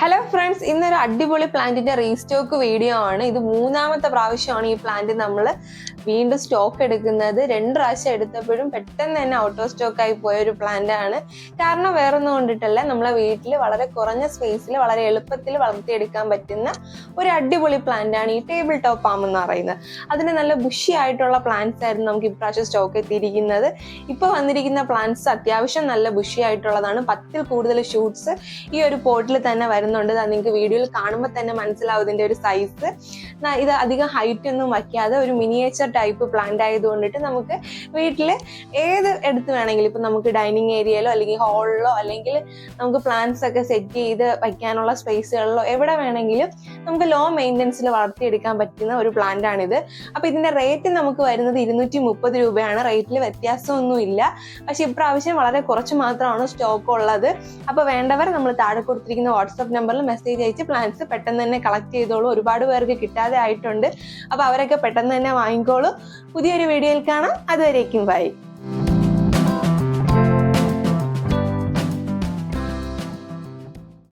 Hello friends ഇന്നൊരു അടിപൊളി പ്ലാന്റിന്റെ റീസ്റ്റോക്ക് വീഡിയോ ആണ്. ഇത് മൂന്നാമത്തെ പ്രാവശ്യമാണ് ഈ പ്ലാന്റ് നമ്മൾ വീണ്ടും സ്റ്റോക്ക് എടുക്കുന്നത് രണ്ട് പ്രാവശ്യം എടുത്തപ്പോഴും പെട്ടെന്ന് തന്നെ ഔട്ട് ഓഫ് സ്റ്റോക്ക് ആയി പോയ ഒരു പ്ലാന്റ് ആണ്. കാരണം വേറൊന്നും കൊണ്ടിട്ടല്ല നമ്മളെ വീട്ടിൽ വളരെ കുറഞ്ഞ സ്പേസിൽ വളരെ എളുപ്പത്തിൽ വളർത്തിയെടുക്കാൻ പറ്റുന്ന ഒരു അടിപൊളി പ്ലാന്റ് ആണ് ഈ ടേബിൾ ടോപ്പ് ആം എന്ന് പറയുന്നത്. അതിന് നല്ല ബുഷി ആയിട്ടുള്ള പ്ലാന്റ്സ് ആയിരുന്നു നമുക്ക് ഇപ്രാവശ്യം സ്റ്റോക്ക് എത്തിയിരിക്കുന്നത്. ഇപ്പൊ വന്നിരിക്കുന്ന പ്ലാന്റ്സ് അത്യാവശ്യം നല്ല ബുഷി ആയിട്ടുള്ളതാണ്. പത്തിൽ കൂടുതൽ ഷൂട്ട്സ് ഈ ഒരു പോട്ടിൽ തന്നെ വരുന്നുണ്ട്. അത് നിങ്ങൾക്ക് വീഡിയോയിൽ കാണുമ്പോൾ തന്നെ മനസ്സിലാവും ഇതിന്റെ ഒരു സൈസ് ഇത് അധികം ഹൈറ്റ് ഒന്നും വയ്ക്കാതെ ഒരു മിനിയേച്ചർ ടൈപ്പ് പ്ലാന്റ് ആയതുകൊണ്ടിട്ട് നമുക്ക് വീട്ടിൽ ഏത് എടുത്ത് വേണമെങ്കിലും ഇപ്പം നമുക്ക് ഡൈനിങ് ഏരിയയിലോ അല്ലെങ്കിൽ ഹാളിലോ അല്ലെങ്കിൽ നമുക്ക് പ്ലാന്റ്സ് ഒക്കെ സെറ്റ് ചെയ്ത് വയ്ക്കാനുള്ള സ്പേസുകളിലോ എവിടെ വേണമെങ്കിലും നമുക്ക് ലോ മെയിന്റനൻസിൽ വളർത്തിയെടുക്കാൻ പറ്റുന്ന ഒരു പ്ലാന്റ് ആണിത്. അപ്പൊ ഇതിന്റെ റേറ്റ് നമുക്ക് വരുന്നത് ഇരുന്നൂറ്റി മുപ്പത് രൂപയാണ് റേറ്റിൽ വ്യത്യാസമൊന്നുമില്ല പക്ഷേ ഇപ്രാവശ്യം വളരെ കുറച്ച് മാത്രമാണ് സ്റ്റോക്ക് ഉള്ളത്. അപ്പോൾ വേണ്ടവർ നമ്മൾ താഴെ കൊടുത്തിരിക്കുന്ന വാട്സപ്പ് നമ്പറിൽ മെസ്സേജ് അയച്ച് പ്ലാന്റ്സ് പെട്ടെന്ന് തന്നെ കളക്ട് ചെയ്തോളൂ. ഒരുപാട് പേർക്ക് കിട്ടാതെ ആയിട്ടുണ്ട്. അപ്പോൾ അവരൊക്കെ പെട്ടെന്ന് തന്നെ വാങ്ങിക്കോളൂ. പുതിയൊരു വീഡിയോയിൽ കാണാം. അതുവരേക്കും ബൈ.